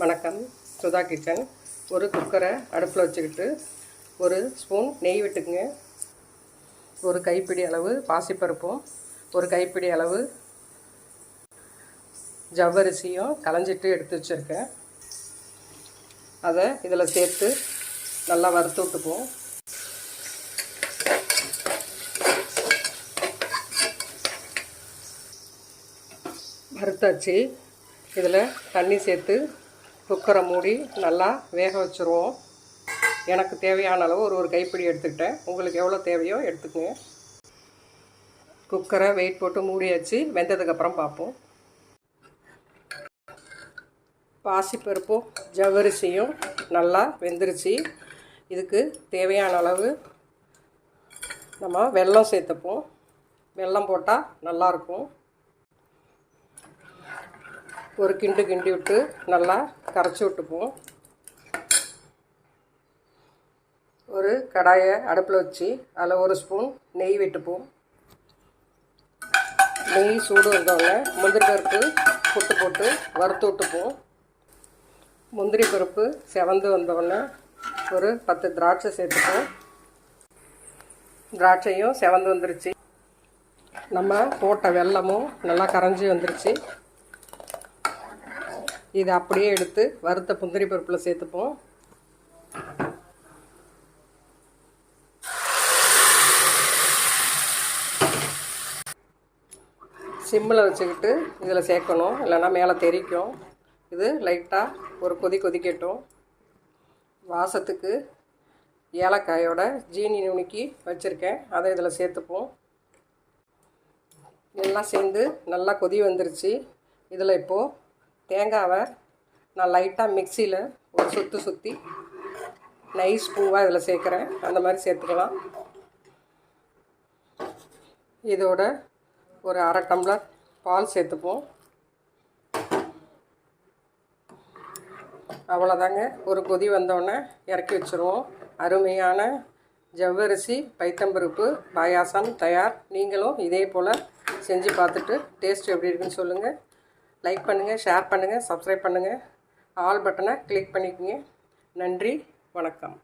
வணக்கம். சுதா கிச்சன். ஒரு குக்கரை அடுப்பில் வச்சுக்கிட்டு ஒரு ஸ்பூன் நெய் விட்டுக்குங்க. ஒரு கைப்பிடி அளவு பாசிப்பருப்பும் ஒரு கைப்பிடி அளவு ஜவ்வரிசியும் களைஞ்சிட்டு எடுத்து வச்சுருக்கேன். அதை இதில் சேர்த்து நல்லா வறுத்து விட்டுக்குவோம். வறுத்தாச்சு. இதில் தண்ணி சேர்த்து குக்கரை மூடி நல்லா வேக வச்சுருவோம். எனக்கு தேவையான அளவு ஒரு ஒரு கைப்பிடி எடுத்துக்கிட்டேன். உங்களுக்கு எவ்வளோ தேவையோ எடுத்துக்கோங்க. குக்கரை வெயிட் போட்டு மூடியாச்சு. வெந்ததுக்கப்புறம் பார்ப்போம். பாசிப்பருப்பும் ஜவ்வரிசியும் நல்லா வெந்துருச்சு. இதுக்கு தேவையான அளவு நம்ம வெல்லம் சேர்த்துப்போம். வெல்லம் போட்டால் நல்லாயிருக்கும். ஒரு கிண்டு கிண்டி விட்டு நல்லா கரைச்சி விட்டுப்போம். ஒரு கடாயை அடுப்பில் வச்சு அதில் ஒரு ஸ்பூன் நெய் விட்டுப்போம். நெய் சூடு வந்தவங்க முந்திரி பருப்பு புட்டு போட்டு வறுத்து விட்டுப்போம். முந்திரி பருப்பு செவந்து வந்தவொடனே ஒரு பத்து திராட்சை சேர்த்துப்போம். திராட்சையும் செவந்து வந்துருச்சு. நம்ம போட்ட வெல்லமும் நல்லா கரைஞ்சி வந்துருச்சு. இதை அப்படியே எடுத்து வறுத்த முந்திரி பருப்பில் சேர்த்துப்போம். சிம்மில் வச்சுக்கிட்டு இதில் சேர்க்கணும் இல்லைன்னா மேலே தெரிக்கும். இது லைட்டாக ஒரு கொதி கொதிக்கட்டும். வாசத்துக்கு ஏலக்காயோட ஜீனி நுணுக்கி வச்சுருக்கேன். அதை இதில் சேர்த்துப்போம். எல்லாம் சேர்ந்து நல்லா கொதி வந்துருச்சு. இதில் இப்போது தேங்காவை நான் லைட்டாக மிக்சியில் ஒரு சுற்றி சுற்றி நைஸ் பூவாக இதில் சேர்க்குறேன். அந்த மாதிரி சேர்த்துக்கலாம். இதோட ஒரு அரை டம்ளர் பால் சேர்த்துப்போம். அவ்வளோதாங்க ஒரு கொதி வந்தோடனே இறக்கி வச்சுருவோம். அருமையான ஜவ்வரிசி பைத்தம்பருப்பு பாயாசம் தயார். நீங்களும் இதே போல் செஞ்சு பார்த்துட்டு டேஸ்ட் எப்படி இருக்குன்னு சொல்லுங்கள் லைக் பண்ணுங்கள் ஷேர் பண்ணுங்கள் சப்ஸ்கிரைப் பண்ணுங்கள் ஆல் பட்டனை கிளிக் பண்ணிக்கோங்க. நன்றி வணக்கம்.